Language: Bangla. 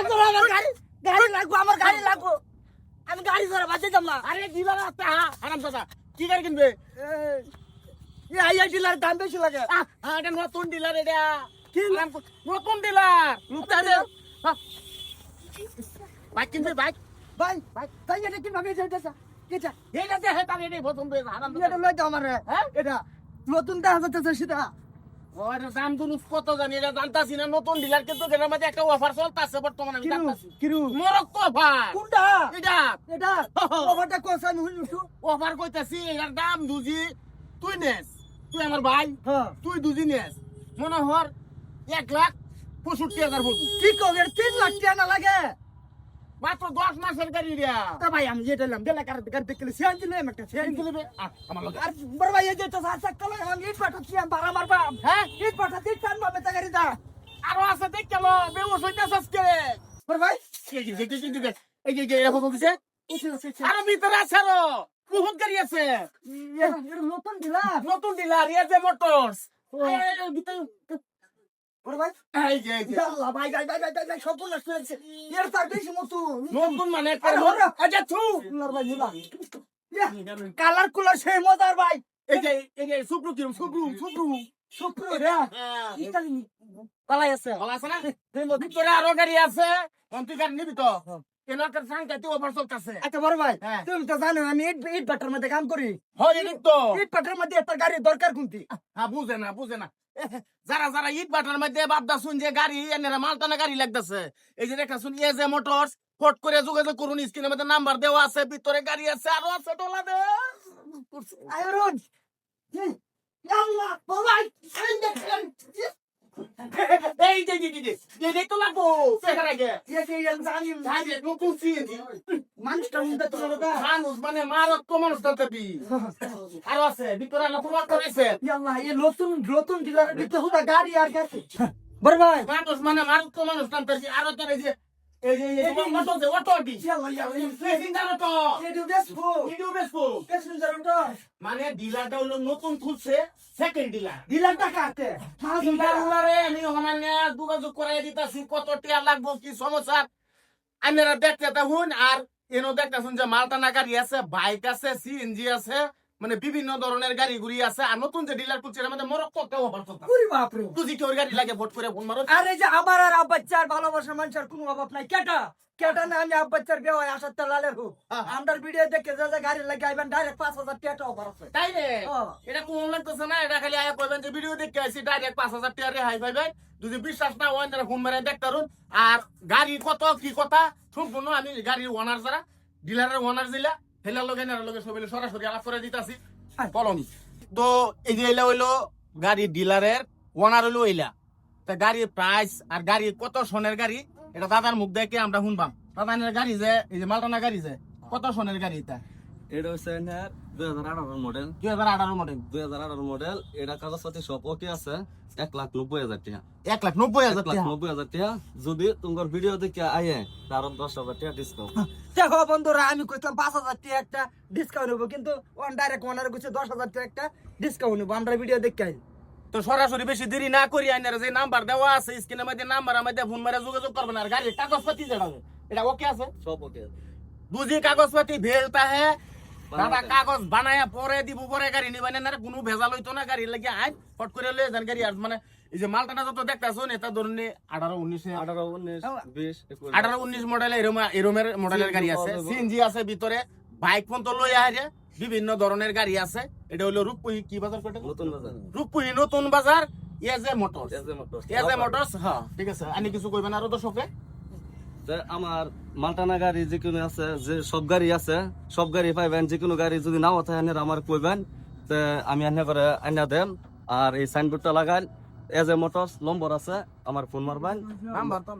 লাগবো আমার গাড়ি গাড়ি লাগবো আমার গাড়ি লাগবো। আমি গাড়ি ধরে বাঁচে যাব। না আরে ডিলার আছে আরাম দাদা কি গাড়ি কিনবে? এই আইয়া ডিলার দাম বেশি লাগে। হ্যাঁ, এটা নতুন ডিলার এটা। কি? বাইক কিনবে বাইক? ভাই তাই এটা কীভাবে এটা এটা এটা এটা দেখে তার এটাই পছন্দ হয়েছে আরাম এটা লই দাও আমার হ্যাঁ? এটা নতুন দেখা যাচ্ছে সেটা। দাম দুনুস কত জানি এটা জানতাছি না নতুন ডিলার কিন্তু এটার মধ্যে একটা অফার চলতেছে বর্তমানে আমি জানতাছি। কিরু? মরক্কো অফার কোনটা? এটা। এটা? ওভারটা কোস আমি হুইলু অফার কইতাছি এটার দাম দুজি তুই নেস। তুই আমার ভাই হ্যাঁ। তুই দুজি নেস। মনে হর এক লাখ পঁয়ষট্টি হাজার বলছি কি কবে? তিন লাখ টাকা লাগে? মাত্র দশ মাসের গাড়ি রিয়া তা ভাই আমি যেটা এলাম বেলা কার কার দেখলে? সিয়ান দিলে একটা সিয়ান দিলে আমার লগে। আর বড় ভাই এই যে তো সাথে কল আমি ইট পাঠাচ্ছি আমি বাড়া মারবা। হ্যাঁ? ইট পাঠাচ্ছি টান মারবে তা গাড়ি দা আরও আছে দেখ কেন বেউস হইতাছ আজকে। বড় ভাই? এই যে এই যে, এই যে, এরকম উঠে আরও ভিতরে আছে আরও। বহুত গাড়ি আছে। নতুন দিলা? নতুন ডিলার মোটরস। এই যে যে কালার কুলার সেই মজার ভাই। সুপ্রু কিরম সুপ্রু সুপ্রু শুক্র রে ইতালি পালাই আছে। ভালো আছে না? ভিতরে আরও গাড়ি আছে। কোন তুই গাড়ি নিবি তো? কেন একটা সাংঘাতি ওভার চলতেছে। আচ্ছা বড় ভাই হ্যাঁ। তুমি তো জানো আমি ইট ইট পাটার মধ্যে কাম করি। হয় তো। ইট পাটার মধ্যে একটা গাড়ি দরকার কোনটি? হ্যাঁ বুঝে না বুঝে না। যারা যারা ইট বাটার মধ্যে বাপদা শুন যে গাড়ি এনারা মালটানা গাড়ি লাগতেছে। এই যে দেখা শুন এ যে মোটরস ফট করে যোগাযোগ করুন স্ক্রিনের মধ্যে নাম্বার দেওয়া আছে ভিতরে গাড়ি আছে আরও আছে ডলা দে। আয়রন আল্লাহ বড় এই যে যে যে তো লাগবো সেখানে আগে একে জানি এই যে নতুন সিএনজি মানুষটা মধ্যে তো দাদা মানুষ মানে মারাত্মক মানুষ আরও আছে ভিতরে আলো প্রমাণ করেছে। আল্লাহ এই নতুন নতুন ডিলারের ভিতরে হুদা গাড়ি আর গাড়ি বড় ভাই। মানুষ মানে মারাত্মক মানুষ টানতেছি আরও তো এই যে এই যে এই যে যে অটো ভিডিও ওটা মানে ডিলারটা হলো নতুন খুলছে সেকেন্ড ডিলার ডিলারটা কাটে ডিলার উনারে আমি ওখানে যোগাযোগ করাই দিতাছি কত টিয়া লাগবো কি সমস্যা? আপনারা দেখতে থাকুন আর এনো দেখতেছেন যে মালটানা গাড়ি আছে বাইক আছে সিএনজি আছে মানে বিভিন্ন ধরনের গাড়ি গুড়ি আছে আর নতুন যে ডিলার খুলছে আমাদের মরক্কো কেউ অফার চলতে ওরে বাপ রে তুই কেউ গাড়ি লাগে ভোট করে ফোন মারো আরে যে আমার আর আব্বাচ্চার ভালোবাসা মানুষের কোনো অভাব নাই। কেটা? কেটা না আমি আব্বাচ্চার বিয়ে হয় আসার তো লালের হোক হ্যাঁ। ভিডিও দেখে যা গাড়ি লাগে আইবেন ডাইরেক্ট পাঁচ হাজার টাকা অফার আছে। তাই রে। এটা কোন লাগতেছে না? এটা খালি আয়া কইবেন যে ভিডিও দেখে আসি ডাইরেক্ট পাঁচ হাজার টাকা রেহাই পাইবেন। যদি বিশ্বাস না হয় তাহলে ফোন মেরে দেখতারুন আর গাড়ি কত কি কথা সম্পূর্ণ আমি গাড়ির ওনার যারা ডিলারের ওনার দিলা হেলার লগে নেড়ার লগে সবাই সরাসরি আলাপ করে দিতাছি। কলমি তো এই যে এলা হইল গাড়ির ডিলারের ওনার হইল এলা। তা গাড়ির প্রাইস আর গাড়ি কত সনের গাড়ি এটা দাদার মুখ দেখে আমরা শুনবাম। দাদানের গাড়ি যে এই যে মালটানা গাড়ি যে কত সনের গাড়ি এটা? এটা হচ্ছে দুই হাজার আঠারো মডেল দুই হাজার আঠারো মডেল দুই হাজার আঠারো মডেল এটা কাগজপাতি সব ওকে আছে। এক লাখ নব্বই হাজার টাকা। এক লাখ নব্বই হাজার লাখ নব্বই হাজার টাকা। যদি তোমার ভিডিও দেখে আয়ে তার দশ হাজার টাকা ডিসকাউন্ট দেখো বন্ধুরা আমি কইতাম পাঁচ হাজার টাকা একটা ডিসকাউন্ট হব কিন্তু ওয়ান ডাইরেক্ট ওনার কইছে দশ হাজার টাকা একটা ডিসকাউন্ট হব আমরা ভিডিও দেখে আই। তো সরাসরি বেশি দেরি না করি আইনার যে নাম্বার দেওয়া আছে স্ক্রিনের মধ্যে নাম্বার আমাদের ফোন মারে যোগাযোগ করবেন আর গাড়ির কাগজপাতি যেটা এটা ওকে আছে? সব ওকে বুঝি কাগজপাতি ভেলতা হে দাদা কাগজ বানায়া পরে দিব পরে গাড়ি নিবেন না কোনো ভেজাল হইতো না গাড়ি লাগে আইন ফট করে লয়ে যান গাড়ি। আর মানে এই যে মালটাটা যত দেখতেছো এটা ধরুন আঠারো উনিশ আঠারো উনিশ বিশ আঠারো উনিশ মডেল এরম এরমের মডেলের গাড়ি আছে। সিএনজি আছে ভিতরে বাইক ফোন তো লই আহে বিভিন্ন ধরনের গাড়ি আছে। এটা হলো রূপপুহি কি বাজার কোটা নতুন বাজার। রূপপুহি নতুন বাজার A J motor A J motors A J motors হ্যাঁ ঠিক আছে। আনি কিছু কইবেন আরও দর্শকে? তে আমার মালটানা গাড়ি যে কোনো আছে যে সব গাড়ি আছে সব গাড়ি পাইবেন যে কোনো গাড়ি যদি নাও থাকে এনে আমার কইবেন তে আমি এনে করে আইনা দেন। আর এই সাইনবোর্ডটা লাগান এজ এ মোটরস নম্বর আছে আমার ফোন মারবেন। নাম্বার তো